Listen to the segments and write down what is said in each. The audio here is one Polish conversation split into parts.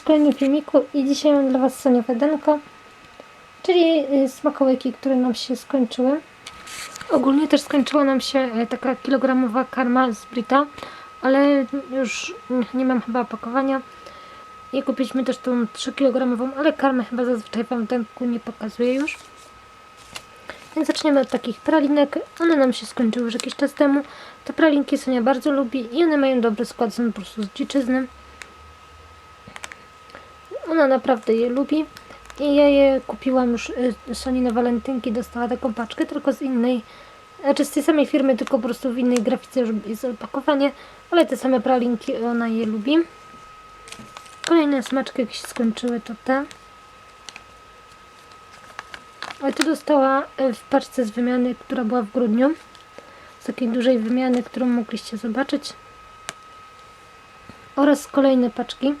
kolejnym filmiku i dzisiaj mam dla Was soniowe denko, czyli y, smakołyki, które nam się skończyły. Ogólnie też skończyła nam się y, taka kilogramowa karma z Brita, ale już nie mam chyba opakowania. I kupiliśmy też tą 3 kg, ale karmę chyba zazwyczaj Wam denku nie pokazuję już. Więc zaczniemy od takich pralinek. One nam się skończyły już jakiś czas temu. Te pralinki Sonia bardzo lubi i one mają dobry skład, są po prostu z dziczyzny. Ona naprawdę je lubi. I ja je kupiłam już y, Soni na walentynki, dostała taką paczkę, tylko z innej, znaczy z tej samej firmy, tylko po prostu w innej grafice już jest opakowanie, ale te same pralinki ona je lubi. Kolejne smaczki jakieś się skończyły to te. Ale to dostała y, w paczce z wymiany, która była w grudniu. Z takiej dużej wymiany, którą mogliście zobaczyć. Oraz kolejne paczki.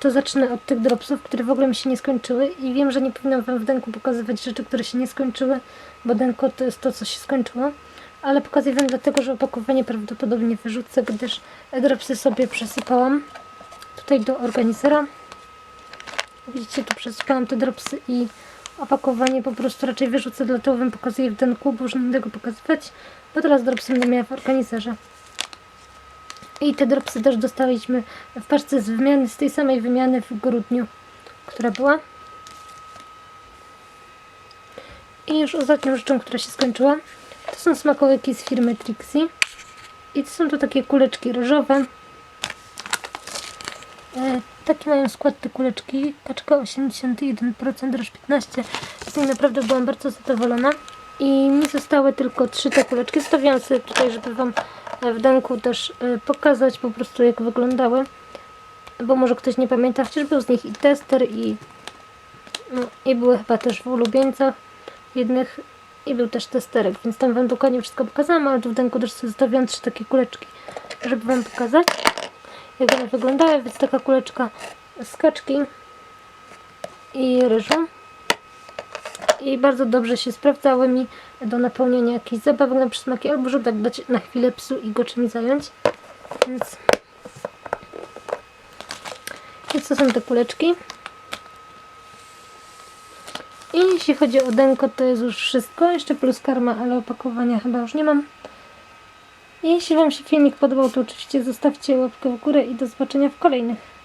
To zacznę od tych dropsów, które w ogóle mi się nie skończyły i wiem, że nie powinnam Wam w denku pokazywać rzeczy, które się nie skończyły, bo denko to jest to, co się skończyło. Ale pokazuję Wam dlatego, że opakowanie prawdopodobnie wyrzucę, gdyż dropsy sobie przesypałam tutaj do organizera. Widzicie, tu przesypałam te dropsy i opakowanie po prostu raczej wyrzucę, dlatego Wam pokazuję w denku, bo już nie będę go pokazywać, bo teraz dropsy będę miała w organizerze. I te dropsy też dostaliśmy w paczce z wymiany, z tej samej wymiany w grudniu, która była. I już ostatnią rzeczą, która się skończyła, to są smakołyki z firmy Trixie. I to są to takie kuleczki ryżowe. E, taki mają skład te kuleczki. Kaczka 81%, ryż 15%. Z nich naprawdę byłam bardzo zadowolona. I mi zostały tylko trzy te kuleczki. Stawiałam sobie tutaj, żeby Wam w denku też e, pokazać po prostu jak wyglądały. Bo może ktoś nie pamięta, przecież był z nich i tester i, no, i były chyba też w ulubieńcach jednych i był też testerek, więc tam Wam dokładnie wszystko pokazałam, ale tu w denku też sobie zostawiłam trzy takie kuleczki, żeby Wam pokazać jak one wyglądały, więc taka kuleczka z kaczki i ryżu i bardzo dobrze się sprawdzały mi do napełnienia jakichś zabawek na przysmaki albo żeby tak dać na chwilę psu i go czymś zająć. Więc więc to są te kuleczki. I jeśli chodzi o denko to jest już wszystko, jeszcze plus karma, ale opakowania chyba już nie mam. I jeśli Wam się filmik podobał to oczywiście zostawcie łapkę w górę i do zobaczenia w kolejnych